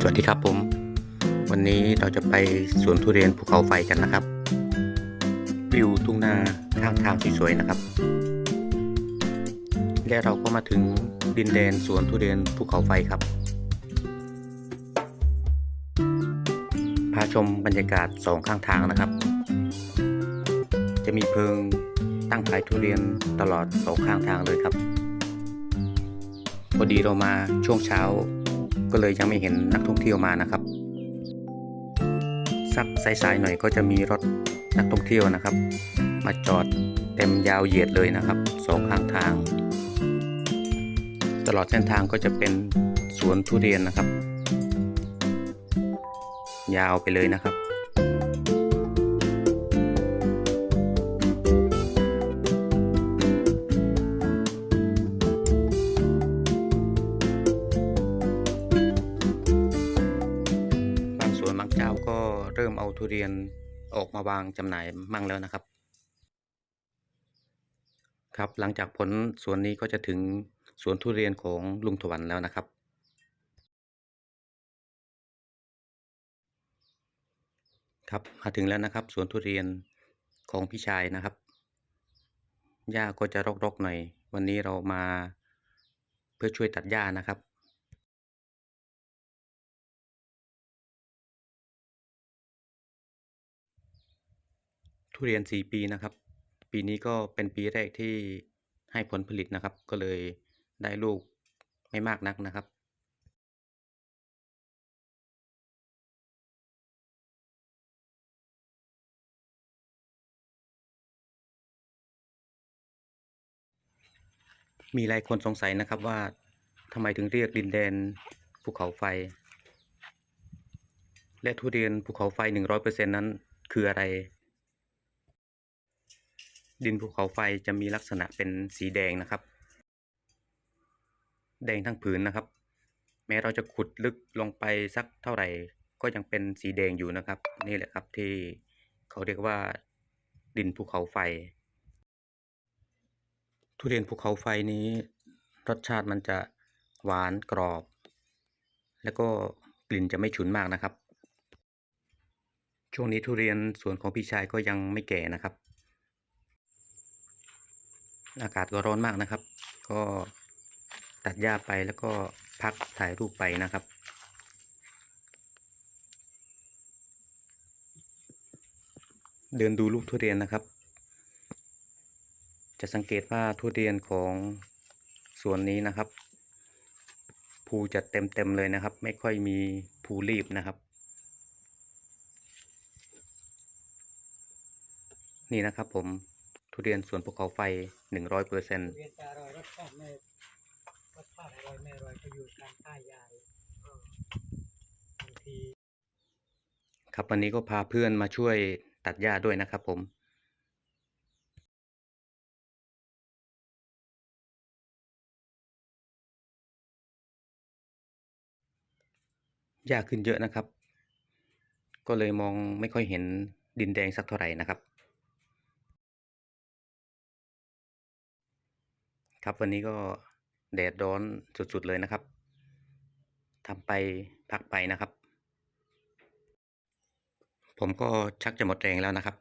สวัสดีครับผม วันนี้เราจะไปสวนทุเรียนภูเขาไฟกันนะครับ วิวทุ่งนาข้างทางสวยๆนะครับ และเราก็มาถึงดินแดนสวนทุเรียนภูเขาไฟครับ พาชมบรรยากาศสองข้างทางนะครับ จะมีเพิงตั้งขายทุเรียนตลอดสองข้างทางเลยครับ พอดีเรามาช่วงเช้า ก็เลยยังไม่เห็นนักท่องเที่ยวมานะครับ สักสายๆหน่อยก็จะมีรถนักท่องเที่ยวนะครับ มาจอดเต็มยาวเหยียดเลยนะครับสองข้างทาง ตลอดเส้นทางก็จะเป็นสวนทุเรียนนะครับ ยาวไปเลยนะครับ ริ่มเอาทุเรียนออกมาวางจำหน่ายมั่งแล้วนะครับ ครับหลังจากผลสวนนี้ก็จะถึงสวนทุเรียนของลุงถวันแล้วนะครับ ครับมาถึงแล้วนะครับ สวนทุเรียนของพี่ชายนะครับหญ้าก็จะรกๆหน่อย วันนี้เรามาเพื่อช่วยตัดหญ้านะครับ ทุเรียน 4 ปีนะครับ ปีนี้ก็เป็นปีแรกที่ให้ผลผลิตนะครับ ก็เลยได้ลูกไม่มากนักนะครับมีหลายคนสงสัยนะครับว่าทำไมถึงเรียกดินแดนภูเขาไฟ และทุเรียนภูเขาไฟ 100%นั้นคืออะไร ดินภูเขาไฟจะมีลักษณะเป็นสีแดงนะครับ แดงทั้งผืนนะครับ แม้เราจะขุดลึกลงไปสักเท่าไหร่ ก็ยังเป็นสีแดงอยู่นะครับ นี่แหละครับที่เขาเรียกว่า ดินภูเขาไฟ ทุเรียนภูเขาไฟนี้ รสชาติมันจะหวานกรอบ แล้วก็กลิ่นจะไม่ฉุนมากนะครับ ช่วงนี้ทุเรียนสวนของพี่ชายก็ยังไม่แก่นะครับ อากาศก็ร้อนมากนะครับ ก็ตัดหญ้าไปแล้วก็พักถ่ายรูปไปนะครับ เดินดูลูกทุเรียนนะครับ จะสังเกตว่าทุเรียนของสวนนี้นะครับภูจะเต็มเต็มๆเลยนะครับ ไม่ค่อยมีภูรีบนะครับ นี่นะครับผม ทุเรียนสวนภูเขาไฟหนึ่งร้อยเปอร์เซ็นต์เรียนจะอร่อยรสชาติไม่รสชาติอร่อยไม่อร่อยก็อยู่การท่ายายบางทีครับวันนี้ก็พาเพื่อนมาช่วยตัดหญ้าด้วยนะครับผมหญ้าขึ้นเยอะนะครับ ก็เลยมองไม่ค่อยเห็นดินแดงสักเท่าไหร่นะครับ ครับวันนี้ก็แดดร้อนสุด ๆ เลยนะครับทำไปพักไปนะครับ ผมก็ชักจะหมดแรงแล้วนะครับ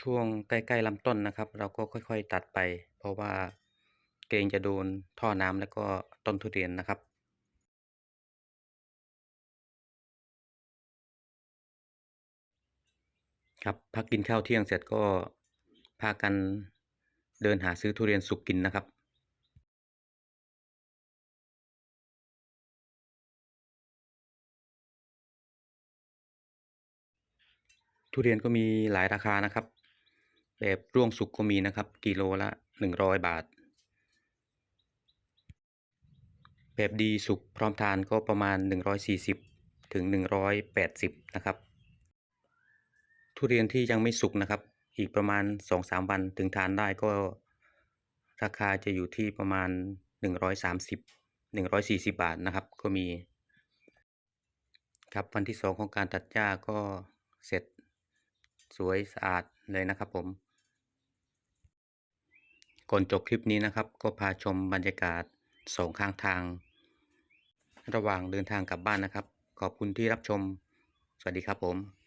ช่วงใกล้ๆลำต้นนะครับ เราก็ค่อย ๆ ตัดไป เพราะว่าเกรงจะโดนท่อน้ำแล้วก็ต้นทุเรียนนะครับครับพักกินข้าวเที่ยงเสร็จก็ พากันเดินหาซื้อทุเรียนสุกกินนะครับทุเรียนก็มีหลายราคานะครับ แบบร่วงสุกก็มีนะครับ กิโลละหนึ่งร้อยบาท แบบดีสุกพร้อมทานก็ประมาณหนึ่งร้อยสี่สิบถึงหนึ่งร้อยแปดสิบนะครับ ทุเรียนที่ยังไม่สุกนะครับ อีกประมาณสองสามวันถึงทานได้ก็ราคาจะอยู่ที่ประมาณหนึ่งร้อยสามสิบหนึ่งร้อยสี่สิบบาทนะครับ ก็มี ครับวันที่สองของการตัดหญ้าก็เสร็จสวยสะอาดเลยนะครับผม ก่อนจบคลิปนี้นะครับ ก็พาชมบรรยากาศสองข้างทาง ระหว่างเดินทางกลับบ้านนะครับ ขอบคุณที่รับชม สวัสดีครับผม